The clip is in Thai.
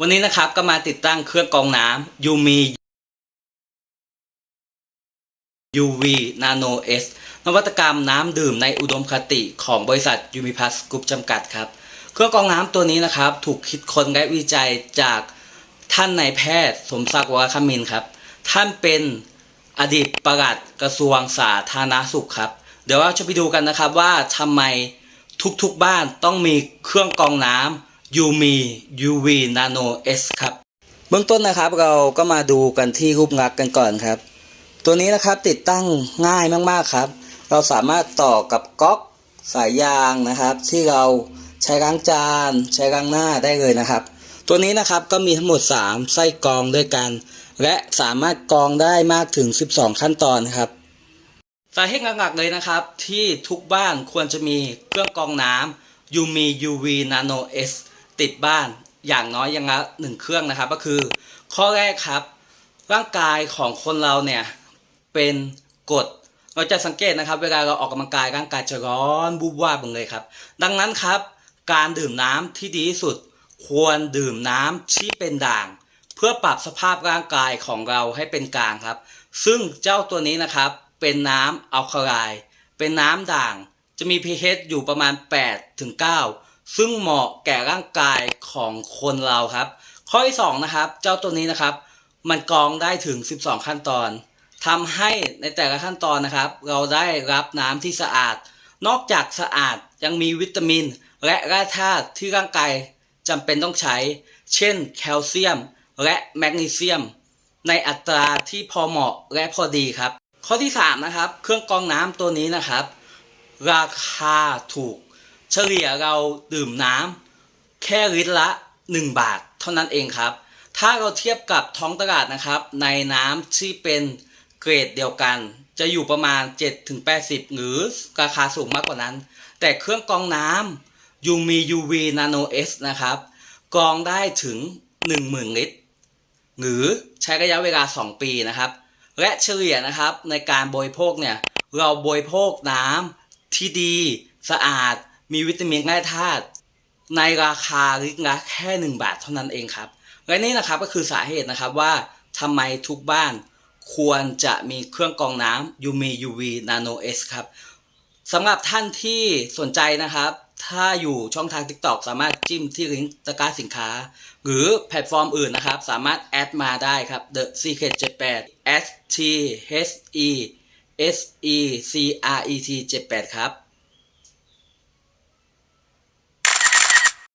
วันนี้นะครับก็มาติดตั้งเครื่องกรองน้ำ Yumi UV Nano S นวัตกรรมน้ำดื่มในอุดมคติของบริษัท Umi Plus Group จำกัดครับ เครื่องกรองน้ำตัวนี้นะครับ ถูกคิดค้นและวิจัยจากท่านนายแพทย์สมศักดิ์วรคมินครับ ท่านเป็นอดีตปลัดกระทรวงสาธารณสุขครับ เดี๋ยวเราจะไปดูกันนะครับว่าทำไมทุกๆบ้านต้องมีเครื่องกรองน้ำ Yumi UV Nano S ครับ เบื้องต้นนะครับเราก็มาดูกันที่รูปลักษ์กันก่อนครับ ตัวนี้นะครับติดตั้งง่ายมากๆครับ เราสามารถต่อกับก๊อกสายยางนะครับ ที่เราใช้ล้างจาน ใช้ล้างหน้าได้เลยนะครับ ตัวนี้นะครับก็มีทั้งหมด 3 ไส้กรองด้วยกัน และสามารถกรองได้มากถึง 12 ขั้นตอนครับสาเหตุหลักๆเลยนะครับ ที่ทุกบ้านควรจะมีเครื่องกรองน้ำ Yumi UV Nano S ติดบ้านอย่างน้อยอย่างละหนึ่งเครื่องนะครับ ก็คือ ข้อแรกครับ ร่างกายของคนเราเนี่ยเป็นกรดเราจะสังเกตนะครับ เวลาเราออกกำลังกายร่างกายจะร้อนบูบวาบเลยครับ ดังนั้นครับการดื่มน้ำที่ดีที่สุด ควรดื่มน้ำที่เป็นด่าง เพื่อปรับสภาพร่างกายของเราให้เป็นกลางครับ ซึ่งเจ้าตัวนี้นะครับเป็นน้ำอัลคาไลเป็นน้ำด่าง จะมี pH อยู่ประมาณ8ถึง9 ซึ่งเหมาะแก่ร่างกายของคนเราครับ ข้อที่สองนะครับเจ้าตัวนี้นะครับ มันกรองได้ถึง 12 ขั้นตอนทำให้ในแต่ละขั้นตอนนะครับ เราได้รับน้ำที่สะอาด นอกจากสะอาดยังมีวิตามิน และแร่ธาตุที่ร่างกายจำเป็นต้องใช้ เช่น แคลเซียม และแมกนีเซียม ในอัตราที่พอเหมาะและพอดีครับ ข้อที่3นะครับเครื่องกรองน้ำตัวนี้นะครับ ราคาถูก เฉลี่ยเราดื่มน้ำแค่ลิตรละ 1 บาท เท่านั้นเองครับ ถ้าเราเทียบกับท้องตลาดนะครับ ในน้ำที่เป็นเกรดเดียวกัน จะอยู่ประมาณ 7-80 หรือราคาสูงมากกว่านั้น แต่เครื่องกรองน้ำ Yumi UV Nano S นะครับกรองได้ถึง 10,000 ลิตร หรือใช้ระยะเวลา 2 ปีนะครับ และเฉลี่ยนะครับในการบริโภคเนี่ยเราบริโภคน้ำที่ดีสะอาด มีวิตามินแร่ธาตุในราคาลิตรละแค่ 1 บาทเท่านั้นเองครับ และนี่นะครับก็คือสาเหตุนะครับว่าทำไมทุกบ้านควรจะมีเครื่องกรองน้ำ Yumi UV Nano S ครับสำหรับท่านที่สนใจนะครับ ถ้าอยู่ช่องทาง TikTok สามารถจิ้มที่ลิงก์ตะกร้าสินค้า หรือแพลตฟอร์มอื่นนะครับ สามารถแอดมาได้ครับ The Secret 78 S T H E S E C R E T 78 ครับ